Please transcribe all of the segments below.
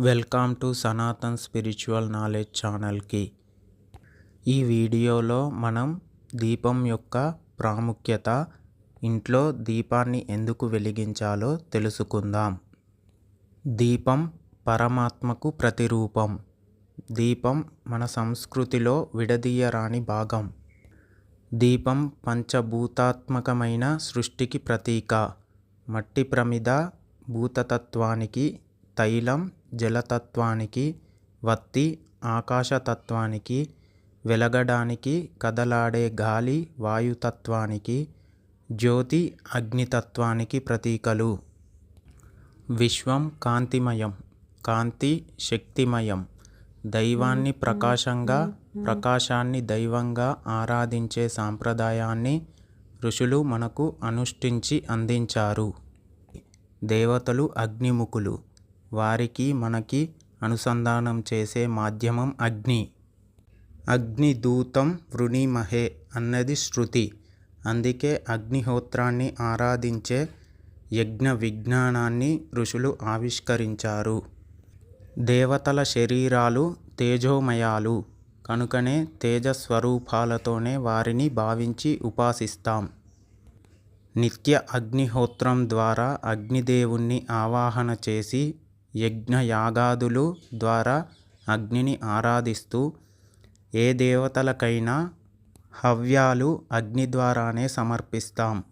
Welcome to Sanatan spiritual knowledge ఛానల్కి. ఈ వీడియోలో మనం దీపం యొక్క ప్రాముఖ్యత ఇంట్లో దీపాన్ని ఎందుకు వెలిగించాలో తెలుసుకుందాం. దీపం పరమాత్మకు ప్రతిరూపం. దీపం మన సంస్కృతిలో విడదీయరాని భాగం. దీపం పంచభూతాత్మకమైన సృష్టికి ప్రతీక. మట్టి ప్రమిద భూతతత్వానికి తైలం జలతత్వానికి వత్తి ఆకాశతత్వానికి వెలగడానికి కదలాడే గాలి వాయుతత్వానికి జ్యోతి అగ్నితత్వానికి ప్రతీకలు. విశ్వం కాంతిమయం కాంతి శక్తిమయం. దైవాన్ని ప్రకాశంగా ప్రకాశాన్ని దైవంగా ఆరాధించే సాంప్రదాయాన్ని ఋషులు మనకు అనుష్ఠించి అందించారు. దేవతలు అగ్నిముఖులు. వారికి మనకి అనుసంధానం చేసే మాధ్యమం అగ్ని. అగ్నిదూతం వృణీమహే అన్నది శృతి. అందుకే అగ్నిహోత్రాన్ని ఆరాధించే యజ్ఞ విజ్ఞానాన్ని ఋషులు ఆవిష్కరించారు. దేవతల శరీరాలు తేజోమయాలు. కనుకనే తేజస్వరూపాలతోనే వారిని భావించి ఉపాసిస్తాం. నిత్య అగ్నిహోత్రం ద్వారా అగ్నిదేవుణ్ణి ఆవాహన చేసి యజ్ఞయాగాదులు ద్వారా అగ్నిని ఆరాధిస్తూ ఏ దేవతలకైనా హవ్యాలు అగ్ని ద్వారానే సమర్పిస్తాం.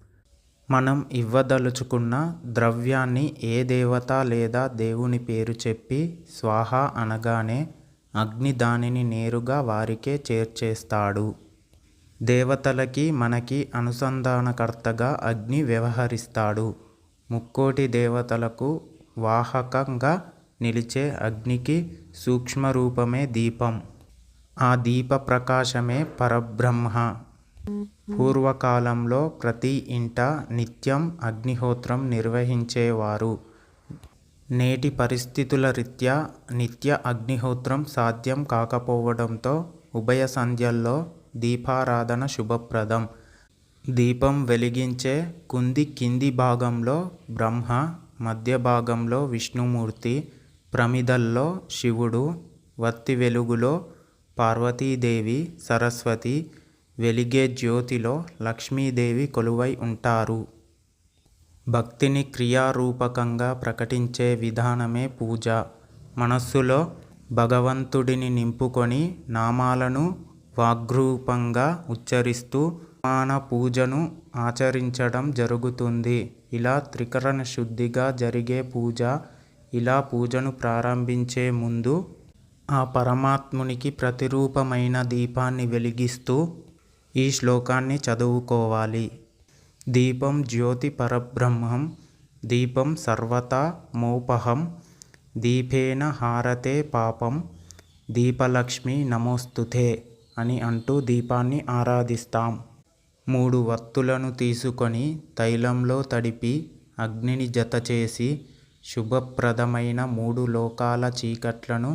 మనం ఇవ్వదలుచుకున్న ద్రవ్యాన్ని ఏ దేవత లేదా దేవుని పేరు చెప్పి స్వాహ అనగానే అగ్ని దానిని నేరుగా వారికే చేర్చేస్తాడు. దేవతలకి మనకి అనుసంధానకర్తగా అగ్ని వ్యవహరిస్తాడు. ముక్కోటి దేవతలకు వాహకంగా నిలిచే అగ్నికి సూక్ష్మరూపమే దీపం. ఆ దీప ప్రకాశమే పరబ్రహ్మ. పూర్వకాలంలో ప్రతి ఇంట నిత్యం అగ్నిహోత్రం నిర్వహించేవారు. నేటి పరిస్థితుల రీత్యా నిత్య అగ్నిహోత్రం సాధ్యం కాకపోవడంతో ఉభయ సంధ్యల్లో దీపారాధన శుభప్రదం. దీపం వెలిగించే కుంది కింది భాగంలో బ్రహ్మ మధ్య భాగంలో విష్ణుమూర్తి ప్రమిదల్లో శివుడు వత్తి వెలుగులో పార్వతీదేవి సరస్వతి వెలిగే జ్యోతిలో లక్ష్మీదేవి కొలువై ఉంటారు. భక్తిని క్రియారూపకంగా ప్రకటించే విధానమే పూజ. మనస్సులో భగవంతుడిని నింపుకొని నామాలను వాగ్రూపంగా ఉచ్చరిస్తూ మాన పూజను ఆచరించడం జరుగుతుంది. ఇలా త్రికరణ శుద్ధిగా జరిగే పూజ ఇలా పూజను ప్రారంభించే ముందు ఆ పరమాత్మునికి ప్రతిరూపమైన దీపాన్ని వెలిగిస్తూ ఈ శ్లోకాన్ని చదువుకోవాలి. దీపం జ్యోతి పరబ్రహ్మం దీపం సర్వతా మోపహం దీపేన హారతే పాపం దీపలక్ష్మి నమోస్తుతే అని అంటూ దీపాన్ని ఆరాధిస్తాం. మూడు వత్తులను తీసుకొని తైలంలో తడిపి అగ్నిని జతచేసి శుభప్రదమైన మూడు లోకాల చీకట్లను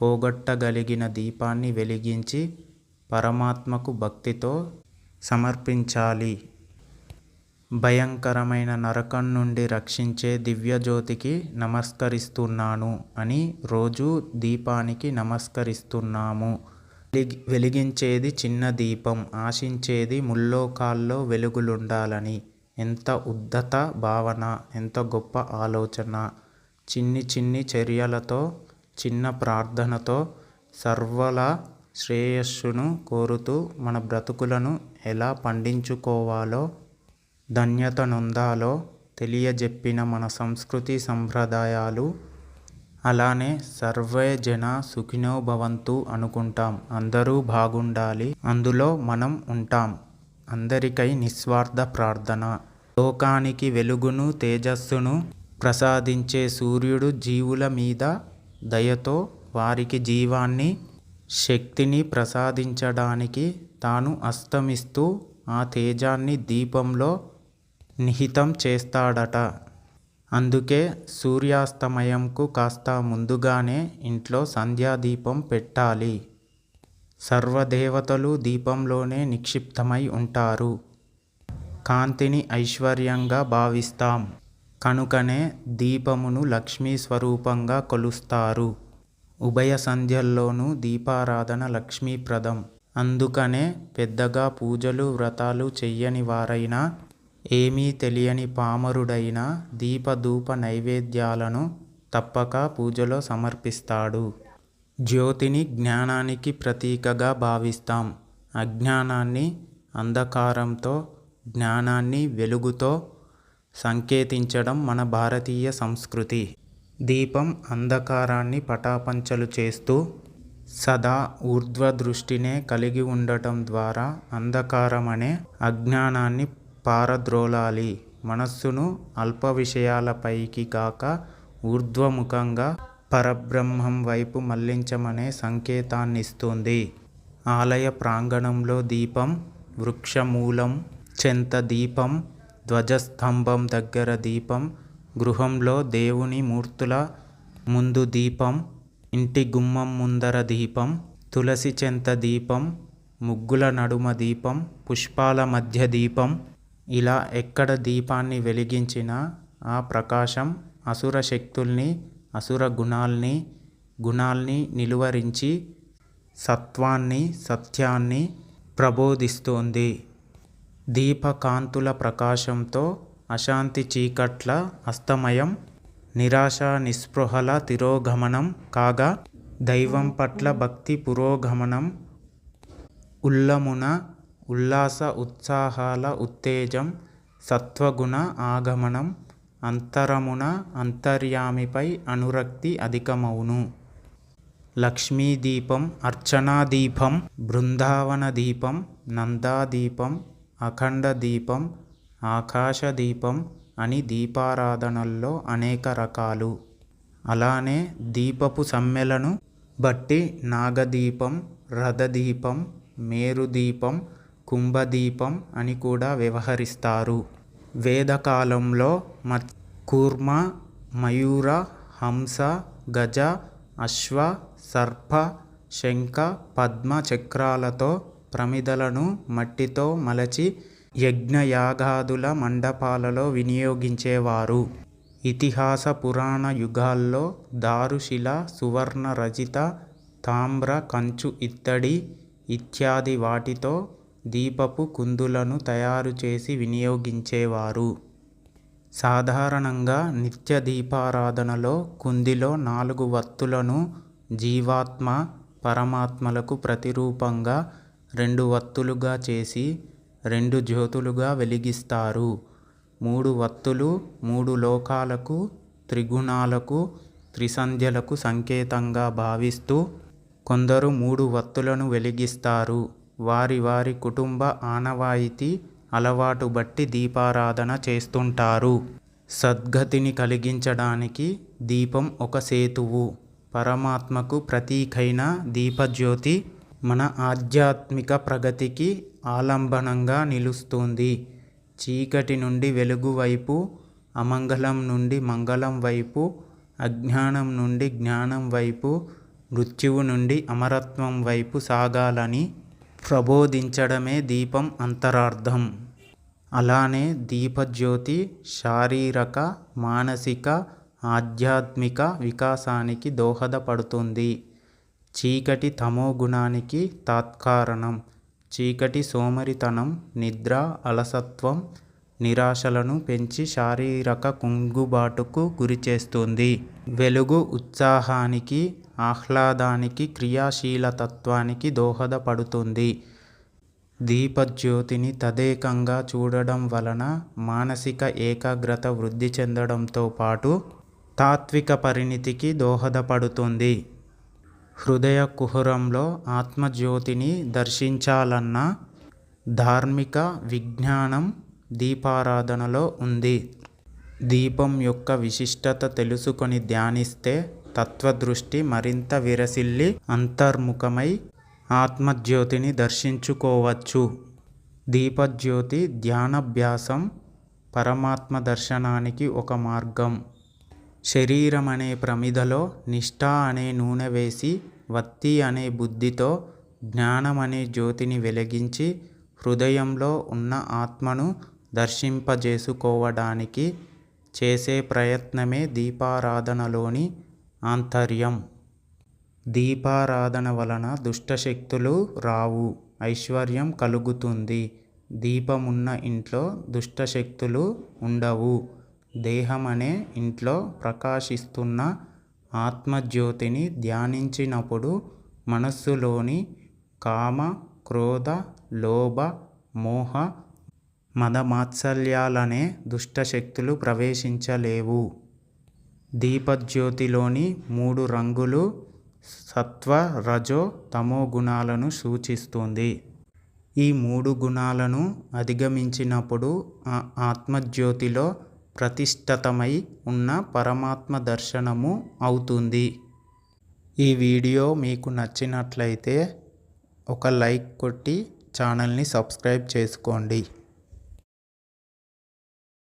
పోగొట్టగలిగిన దీపాన్ని వెలిగించి పరమాత్మకు భక్తితో సమర్పించాలి. భయంకరమైన నరకం నుండి రక్షించే దివ్యజ్యోతికి నమస్కరిస్తున్నాను అని రోజు దీపానికి నమస్కరిస్తున్నాము. వెలిగించేది చిన్న దీపం ఆశించేది ముల్లోకాల్లో వెలుగులుండాలని. ఎంత ఉద్ధత భావన ఎంత గొప్ప ఆలోచన. చిన్ని చిన్ని చర్యలతో చిన్న ప్రార్థనతో సర్వల శ్రేయస్సును కోరుతూ మన బ్రతుకులను ఎలా పండించుకోవాలో ధన్యత నొందాలో తెలియజెప్పిన మన సంస్కృతి సంప్రదాయాలు అలానే సర్వే జన సుఖినో భవంతు అనుకుంటాం. అందరూ బాగుండాలి. అందులో మనం ఉంటాం. అందరికై నిస్వార్థ ప్రార్థన. లోకానికి వెలుగును తేజస్సును ప్రసాదించే సూర్యుడు జీవుల మీద దయతో వారికి జీవాన్ని శక్తిని ప్రసాదించడానికి తాను అస్తమిస్తూ ఆ తేజాన్ని దీపంలో నిహితం చేస్తాడట. అందుకే సూర్యాస్తమయంకు కాస్త ముందుగానే ఇంట్లో సంధ్యాదీపం పెట్టాలి. సర్వదేవతలు దీపంలోనే నిక్షిప్తమై ఉంటారు. కాంతిని ఐశ్వర్యంగా భావిస్తాం. కనుకనే దీపమును లక్ష్మీ స్వరూపంగా కొలుస్తారు. ఉభయ సంధ్యల్లోనూ దీపారాధన లక్ష్మీప్రదం. అందుకనే పెద్దగా పూజలు వ్రతాలు చెయ్యని వారైనా ఏమీ తెలియని పామరుడైనా దీపధూప నైవేద్యాలను తప్పక పూజలో సమర్పిస్తాడు. జ్యోతిని జ్ఞానానికి ప్రతీకగా భావిస్తాం. అజ్ఞానాన్ని అంధకారంతో జ్ఞానాన్ని వెలుగుతో సంకేతించడం మన భారతీయ సంస్కృతి. దీపం అంధకారాన్ని పటాపంచలు చేస్తూ సదా ఊర్ధ్వదృష్టినే కలిగి ఉండటం ద్వారా అంధకారం అనే అజ్ఞానాన్ని పారద్రోలాలి. మనస్సును అల్ప విషయాలపైకి కాక ఊర్ధ్వముఖంగా పరబ్రహ్మం వైపు మళ్ళించమనే సంకేతాన్నిస్తుంది. ఆలయ ప్రాంగణంలో దీపం వృక్షమూలం చెంత దీపం ధ్వజస్తంభం దగ్గర దీపం గృహంలో దేవుని మూర్తుల ముందు దీపం ఇంటి గుమ్మం ముందర దీపం తులసి చెంత దీపం ముగ్గుల నడుమ దీపం పుష్పాల మధ్య దీపం ఇలా ఎక్కడ దీపాన్ని వెలిగించినా ఆ ప్రకాశం అసుర శక్తుల్ని అసుర గుణాల్ని గుణాల్ని నిలువరించి సత్వాన్ని సత్యాన్ని ప్రబోధిస్తోంది. దీపకాంతుల ప్రకాశంతో అశాంతి చీకట్ల అస్తమయం నిరాశ నిస్పృహల తిరోగమనం కాగా దైవం పట్ల భక్తి పురోగమనం ఉల్లమున ఉల్లాస ఉత్సాహాల ఉత్తేజం సత్వగుణ ఆగమనం అంతరమున అంతర్యామిపై అనురక్తి అధికమవును లక్ష్మీదీపం అర్చనాదీపం బృందావన దీపం నందాదీపం అఖండ దీపం ఆకాశదీపం అని దీపారాధనల్లో అనేక రకాలు. అలానే దీపపు సమ్మెలను బట్టి నాగదీపం రథదీపం మేరుదీపం కుంభదీపం అని కూడా వ్యవహరిస్తారు. వేదకాలంలో మ కూర్మ మయూర హంస గజ అశ్వ సర్ప శంఖ పద్మ చక్రాలతో ప్రమిదలను మట్టితో మలచి యజ్ఞయాగాదుల మండపాలలో వినియోగించేవారు. ఇతిహాస పురాణ యుగాల్లో దారుశిల సువర్ణ రజిత తామ్ర కంచు ఇత్తడి ఇత్యాది వాటితో దీపపు కుందులను తయారు చేసి వినియోగించేవారు. సాధారణంగా నిత్య దీపారాధనలో కుందిలో నాలుగు వత్తులను జీవాత్మ పరమాత్మలకు ప్రతిరూపంగా రెండు వత్తులుగా చేసి రెండు జ్యోతులుగా వెలిగిస్తారు. మూడు వత్తులు మూడు లోకాలకు త్రిగుణాలకు త్రిసంధ్యలకు సంకేతంగా భావిస్తూ కొందరు మూడు వత్తులను వెలిగిస్తారు. వారి వారి కుటుంబ ఆనవాయితీ అలవాటు బట్టి దీపారాధన చేస్తుంటారు. సద్గతిని కలిగించడానికి దీపం ఒక సేతువు. పరమాత్మకు ప్రతీకైన దీపజ్యోతి మన ఆధ్యాత్మిక ప్రగతికి ఆలంబనంగా నిలుస్తుంది. చీకటి నుండి వెలుగు వైపు అమంగళం నుండి మంగళం వైపు అజ్ఞానం నుండి జ్ఞానం వైపు మృత్యువు నుండి అమరత్వం వైపు సాగాలని ప్రబోధించడమే దీపం అంతరార్థం. అలానే దీపజ్యోతి శారీరక మానసిక ఆధ్యాత్మిక వికాసానికి దోహదపడుతుంది. చీకటి తమోగుణానికి తాత్కారణం. చీకటి సోమరితనం నిద్ర అలసత్వం నిరాశలను పెంచి శారీరక కుంగుబాటుకు గురిచేస్తుంది. వెలుగు ఉత్సాహానికి ఆహ్లాదానికి క్రియాశీలతత్వానికి దోహదపడుతుంది. దీపజ్యోతిని తదేకంగా చూడడం వలన మానసిక ఏకాగ్రత వృద్ధి చెందడంతో పాటు తాత్విక పరిణితికి దోహదపడుతుంది. హృదయ కుహరంలో ఆత్మజ్యోతిని దర్శించాలన్న ధార్మిక విజ్ఞానం దీపారాధనలో ఉంది. దీపం యొక్క విశిష్టత తెలుసుకొని ధ్యానిస్తే తత్వదృష్టి మరింత విరసిల్లి అంతర్ముఖమై ఆత్మజ్యోతిని దర్శించుకోవచ్చు. దీపజ్యోతి ధ్యానాభ్యాసం పరమాత్మ దర్శనానికి ఒక మార్గం. శరీరం అనే ప్రమిదలో నిష్ఠ అనే నూనె వేసి వత్తి అనే బుద్ధితో జ్ఞానం అనే జ్యోతిని వెలిగించి హృదయంలో ఉన్న ఆత్మను దర్శింపజేసుకోవడానికి చేసే ప్రయత్నమే దీపారాధనలోని ఆంతర్యం. దీపారాధన వలన దుష్టశక్తులు రావు ఐశ్వర్యం కలుగుతుంది. దీపమున్న ఇంట్లో దుష్టశక్తులు ఉండవు. దేహం అనే ఇంట్లో ప్రకాశిస్తున్న ఆత్మజ్యోతిని ధ్యానించినప్పుడు మనస్సులోని కామ క్రోధ లోభ మోహ మదమాత్సల్యాలనే దుష్టశక్తులు ప్రవేశించలేవు. దీపజ్యోతిలోని మూడు రంగులు సత్వ రజో తమో గుణాలను సూచిస్తుంది. ఈ మూడు గుణాలను అధిగమించినప్పుడు ఆ ఆత్మజ్యోతిలో ప్రతిష్ఠితమై ఉన్న పరమాత్మ దర్శనము అవుతుంది. ఈ వీడియో మీకు నచ్చినట్లయితే ఒక లైక్ కొట్టి ఛానల్ని సబ్స్క్రైబ్ చేసుకోండి.